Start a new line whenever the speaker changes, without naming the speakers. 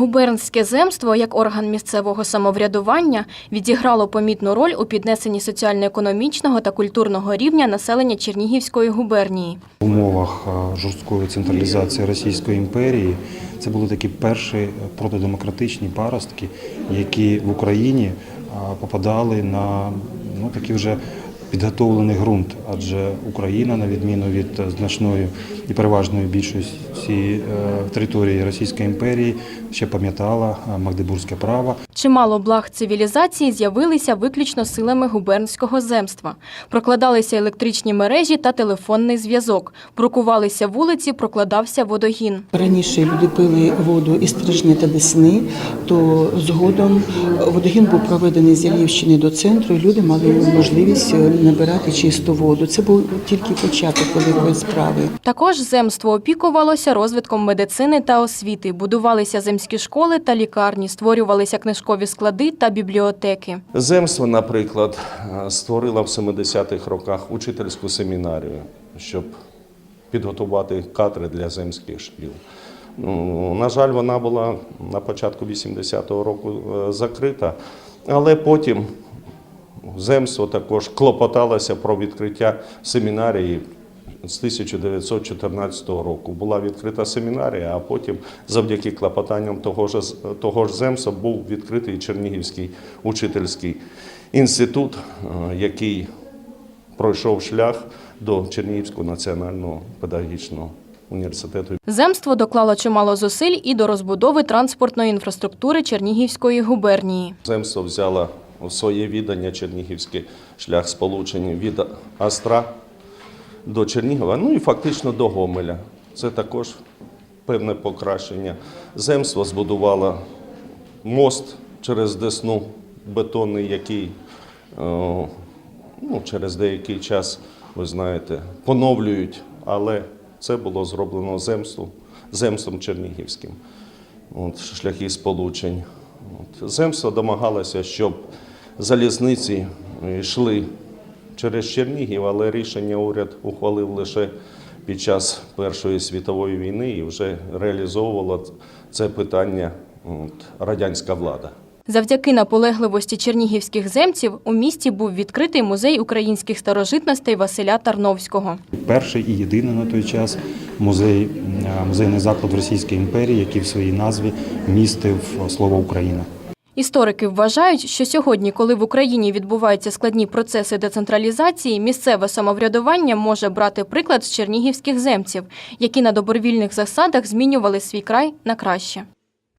Губернське земство як орган місцевого самоврядування відіграло помітну роль у піднесенні соціально-економічного та культурного рівня населення Чернігівської губернії.
В умовах е, жорсткої централізації Російської імперії це були такі перші протидемократичні паростки, які в Україні е, попадали на ну, такий вже підготовлений ґрунт, адже Україна, на відміну від значної і переважної більшості е, території Російської імперії, ще пам'ятала е, Магдебурзьке право.
Чимало благ цивілізації з'явилися виключно силами губернського земства. Прокладалися електричні мережі та телефонний зв'язок. Брукувалися вулиці, прокладався водогін.
Раніше люди пили воду із стрижня та десни, то згодом водогін був проведений з Ялівщини до центру, і люди мали можливість набирати чисту воду. Це був тільки початок великої справи.
Також земство опікувалося розвитком медицини та освіти. Будувалися земські школи та лікарні, створювалися книжкові склади та бібліотеки.
Земство, наприклад, створило в 70-х роках учительську семінарію, щоб підготувати кадри для земських шкіл. Ну, на жаль, вона була на початку 80-го року е, закрита, але потім земство також клопоталося про відкриття семінарії з 1914 року. Була відкрита семінарія, а потім, завдяки клопотанням того ж, того ж земства, був відкритий Чернігівський учительський інститут, е, який пройшов шлях до Чернігівського національного педагогічного університету.
Земство доклало чимало зусиль і до розбудови транспортної інфраструктури Чернігівської губернії.
Земство взяло у своє віддання Чернігівський шлях сполучення від Астра до Чернігова, ну і фактично до Гомеля. Це також певне покращення. Земство збудувало мост через Десну бетонний, який е, ну, через деякий час, ви знаєте, поновлюють, але це було зроблено земством, земством Чернігівським. От, шляхи сполучень. От. Земство домагалося, щоб залізниці йшли через Чернігів, але рішення уряд ухвалив лише під час Першої світової війни і вже реалізовувала це питання от, радянська влада.
Завдяки наполегливості чернігівських земців у місті був відкритий музей українських старожитностей Василя Тарновського.
Перший і єдиний на той час музей, е, музейний заклад в Російській імперії, який в своїй назві містив слово Україна.
Історики вважають, що сьогодні, коли в Україні відбуваються складні процеси децентралізації, місцеве самоврядування може брати приклад з чернігівських земців, які на добровільних засадах змінювали свій край на краще.